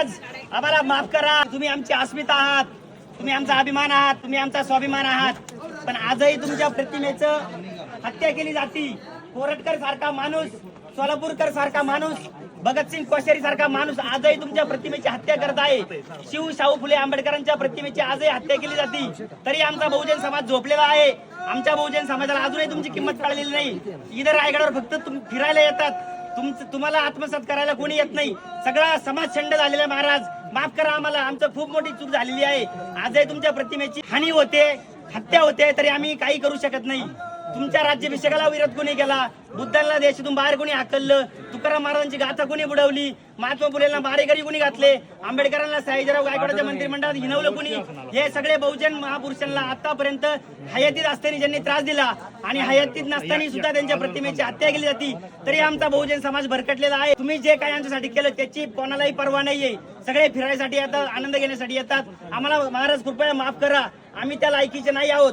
आम्हाला माफ करा. तुम्ही आमची अस्मिता आहात. तुम्ही आमचा अभिमान आहात. तुम्ही आमचा स्वाभिमान आहात. पण आजही तुमच्या प्रतिमेच हत्या केली जाती. कोरटकर सारखा माणूस सोलापूरकर सारखा माणूस भगतसिंग कोश्यारी सारखा माणूस आजही तुमच्या प्रतिमेची हत्या करत आहे. शिव शाहू फुले आंबेडकरांच्या प्रतिमेची आजही हत्या केली जाते. तरी आमचा बहुजन समाज झोपलेला आहे. आमच्या बहुजन समाजाला अजूनही तुमची किंमत कळलेली नाही. इतर रायगडावर फक्त फिरायला येतात. तुमचं तुम्हाला आत्मसात करायला कोणी येत नाही. सगळा समाज छंड झालेला महाराज. माफ करा आम्हाला आमचं खूप मोठी चूक झालेली आहे. आजही तुमच्या प्रतिमेची हानी होते हत्या होते तरी आम्ही काही करू शकत नाही. तुमच्या राज्याभिषेकाला विरोध कोणी केला बुद्धांना देशातून बाहेर कोणी हाकललं? तुकाराम महाराजांची गाथा कोणी बुडवली? महात्मा फुलेंना बारेकरी कोणी घातले? आंबेडकरांना साईजराव गायकवाडाच्या मंत्रिमंडळात हिनवलं कोणी? हे सगळे बहुजन महापुरुषांना आतापर्यंत हयातीत असताना ज्यांनी त्रास दिला आणि हयातीत नसताना सुद्धा त्यांच्या प्रतिमेची हत्या केली जाती. तरी आमचा बहुजन समाज भरकटलेला आहे. तुम्ही जे काय आमच्यासाठी केलं त्याची कोणालाही पर्वा नाहीये. सगळे फिरायसाठी येतात आनंद घेण्यासाठी येतात. आम्हाला महाराज कृपया माफ करा. आम्ही त्या लायकीचे नाही आहोत.